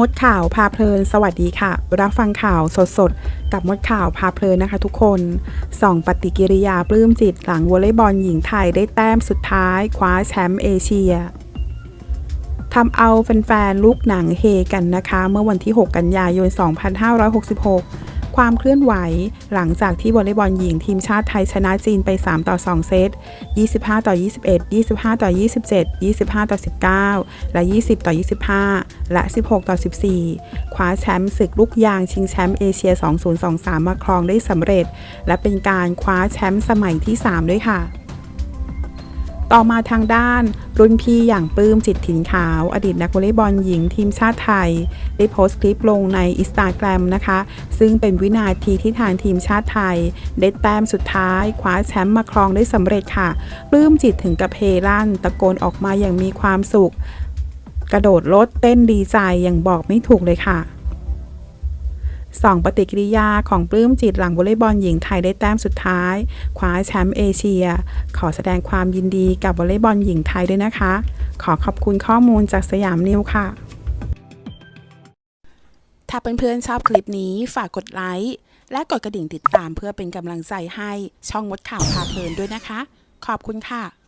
มดข่าวพาเพลิน สวัสดีค่ะ รับฟังข่าวสดๆ กับมดข่าวพาเพลินนะคะทุกคนส่องปฏิกิริยาปลื้มจิตหลังวอลเลย์บอลหญิงไทยได้แต้มสุดท้าย คว้าแชมป์เอเชียทำเอาแฟนๆลูกหนังเฮกันนะคะ เมื่อวันที่ 6 กันยายน 2566 ความเคลื่อนไหว หลังจากที่วอลเลย์บอลหญิงทีมชาติไทยชนะจีนไป 3 ต่อ 2 เซต 25 ต่อ 21 25 ต่อ 27 25 ต่อ 19 และ 20 ต่อ 25 และ 16 ต่อ 14 คว้าแชมป์ศึกลูกยางชิงแชมป์เอเชีย 2023 มาครองได้สำเร็จ และเป็นการคว้าแชมป์สมัยที่ 3 ด้วยค่ะ ต่อมาทางด้าน รุ่นพี่อย่างปลื้มจิตถิ่นขาว อดีตนักวอลเลย์บอลหญิงทีมชาติไทย ได้โพสต์คลิปลงในอินสตาแกรมนะคะ ซึ่งเป็นวินาทีที่ทางทีมชาติไทย ได้แต้มสุดท้าย คว้าแชมป์มาครองได้สำเร็จค่ะปลื้มจิตถึงกับเฮลั่น ตะโกนออกมาอย่างมีความสุข กระโดดรถเต้นดีใจอย่างบอกไม่ถูกเลยค่ะ สองปฏิกิริยาของปลื้มจิตหลังวอลเลย์บอลหญิงไทยได้แต้มสุดท้ายคว้าแชมป์เอเชีย ขอแสดงความยินดีกับวอลเลย์บอลหญิงไทยด้วยนะคะ ขอขอบคุณข้อมูลจากสยามนิวค่ะ ถ้าเพื่อนๆชอบคลิปนี้ฝากกดไลค์และกดกระดิ่งติดตามเพื่อเป็นกำลังใจให้ช่องมดข่าวพาเพลินด้วยนะคะ ขอบคุณค่ะ